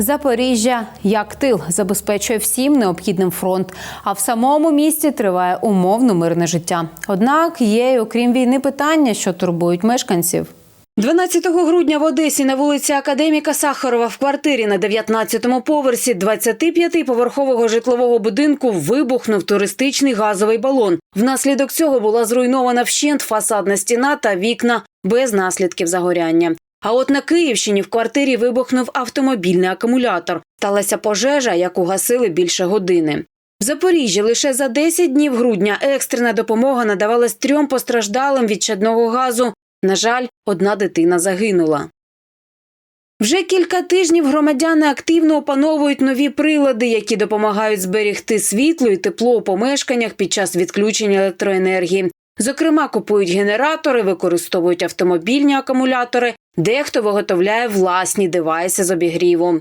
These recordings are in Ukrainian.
Запоріжжя як тил забезпечує всім необхідним фронт. А в самому місті триває умовно мирне життя. Однак є й окрім війни питання, що турбують мешканців. 12 грудня в Одесі на вулиці Академіка Сахарова в квартирі на 19-му поверсі 25-поверхового житлового будинку вибухнув туристичний газовий балон. Внаслідок цього була зруйнована вщент фасадна стіна та вікна без наслідків загоряння. А от на Київщині в квартирі вибухнув автомобільний акумулятор. Сталася пожежа, яку гасили більше години. В Запоріжжі лише за 10 днів грудня екстрена допомога надавалась трьом постраждалим від чадного газу. На жаль, одна дитина загинула. Вже кілька тижнів громадяни активно опановують нові прилади, які допомагають зберегти світло і тепло у помешканнях під час відключення електроенергії. Зокрема, купують генератори, використовують автомобільні акумулятори, дехто виготовляє власні девайси з обігріву.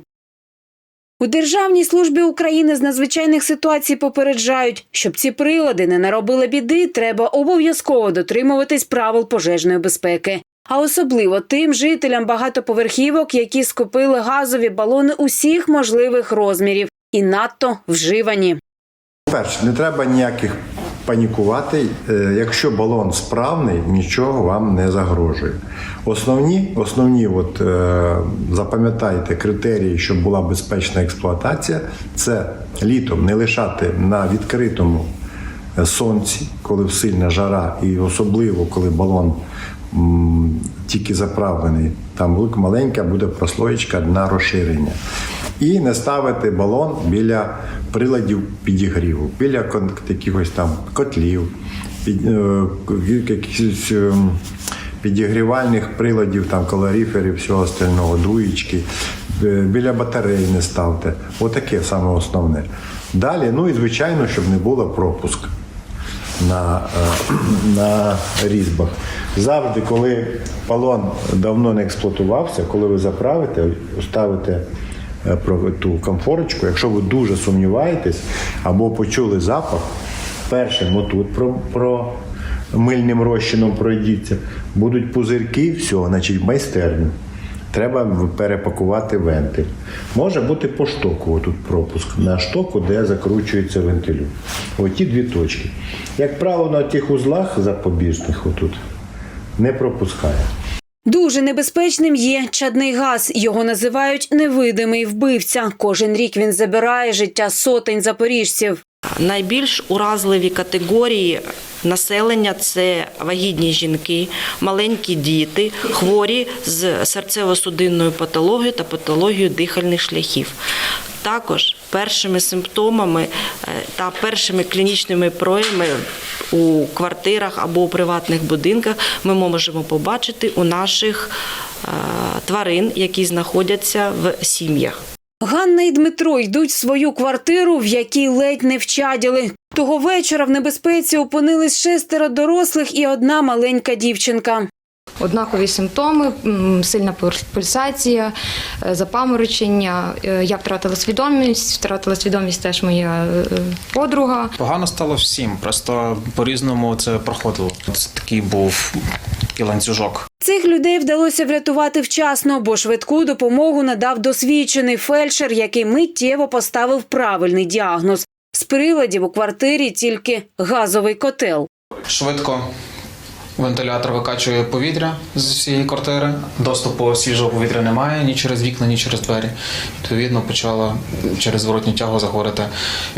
У Державній службі України з надзвичайних ситуацій попереджають, щоб ці прилади не наробили біди, треба обов'язково дотримуватись правил пожежної безпеки. А особливо тим жителям багатоповерхівок, які скупили газові балони усіх можливих розмірів і надто вживані. Перше, не треба ніяких панікувати. Е, Якщо балон справний, нічого вам не загрожує. Основні, основні от, е, запам'ятайте критерії, щоб була безпечна експлуатація, це літом не лишати на відкритому е, сонці, коли сильна жара, і особливо коли балон тільки заправлений, там маленька буде прослоєчка на розширення. І не ставити балон біля приладів підігріву, біля якихось там котлів, під, е, якихось е, підігрівальних приладів, там калоріферів, всього остального, дуєчки. Е, Біля батарей не ставте. Отаке саме основне. Далі, ну і звичайно, щоб не було пропуск на, е, на різьбах. Завжди, коли балон давно не експлуатувався, коли ви заправите, ставите про ту комфорочку, якщо ви дуже сумніваєтесь або почули запах, першим отут про, про мильним розчином пройдіться, будуть пузирки, все, значить майстерню. Треба перепакувати вентиль. Може бути по штоку тут пропуск на штоку, де закручується вентилю. Оті дві точки. Як правило, на тих узлах запобіжних отут не пропускає. Дуже небезпечним є чадний газ. Його називають невидимий вбивця. Кожен рік він забирає життя сотень запоріжців. Найбільш уразливі категорії населення це вагітні жінки, маленькі діти, хворі з серцево-судинною патологією та патологією дихальних шляхів. Також першими симптомами е, та першими клінічними проявами у квартирах або у приватних будинках ми можемо побачити у наших е, тварин, які знаходяться в сім'ях. Ганна і Дмитро йдуть в свою квартиру, в якій ледь не вчаділи. Того вечора в небезпеці опинились шестеро дорослих і одна маленька дівчинка. Однакові симптоми, сильна пульс- пульсація, е, запаморочення. Е, Я втратила свідомість, втратила свідомість теж моя е, подруга. Погано стало всім, просто по-різному це проходило. Це такий був і ланцюжок. Цих людей вдалося врятувати вчасно, бо швидку допомогу надав досвідчений фельдшер, який миттєво поставив правильний діагноз. З приладів у квартирі тільки газовий котел. Швидко вентилятор викачує повітря з всієї квартири. Доступу свіжого повітря немає ні через вікна, ні через двері. Відповідно, почало через зворотню тягу заходити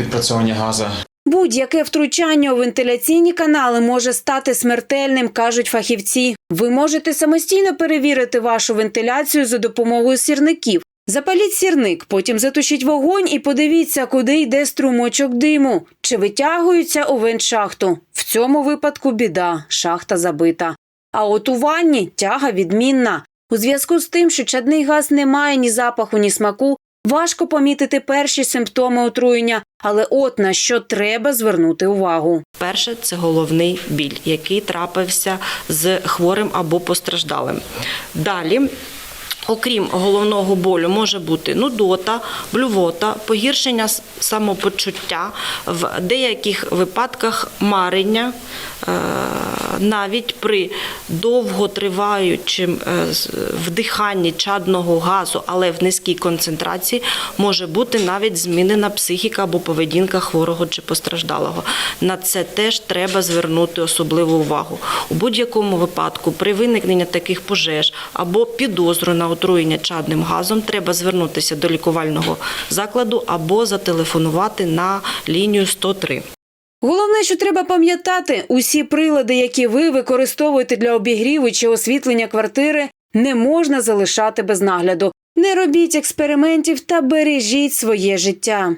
відпрацьовування газу. Будь-яке втручання у вентиляційні канали може стати смертельним, кажуть фахівці. Ви можете самостійно перевірити вашу вентиляцію за допомогою сірників. Запаліть сірник, потім затушіть вогонь і подивіться, куди йде струмочок диму. Чи витягується у вентшахту. Цьому випадку біда, шахта забита. А от у ванні тяга відмінна. У зв'язку з тим, що чадний газ не має ні запаху, ні смаку, важко помітити перші симптоми отруєння, але от на що треба звернути увагу. Перше це головний біль, який трапився з хворим або постраждалим. Далі Окрім головного болю, може бути нудота, блювота, погіршення самопочуття, в деяких випадках марення, навіть при довготриваючим е, вдиханні чадного газу, але в низькій концентрації, може бути навіть змінена психіка або поведінка хворого чи постраждалого. На це теж треба звернути особливу увагу. У будь-якому випадку, при виникненні таких пожеж або підозру на отруєння чадним газом, треба звернутися до лікувального закладу або зателефонувати на лінію 103. Головне, що треба пам'ятати, усі прилади, які ви використовуєте для обігріву чи освітлення квартири, не можна залишати без нагляду. Не робіть експериментів та бережіть своє життя.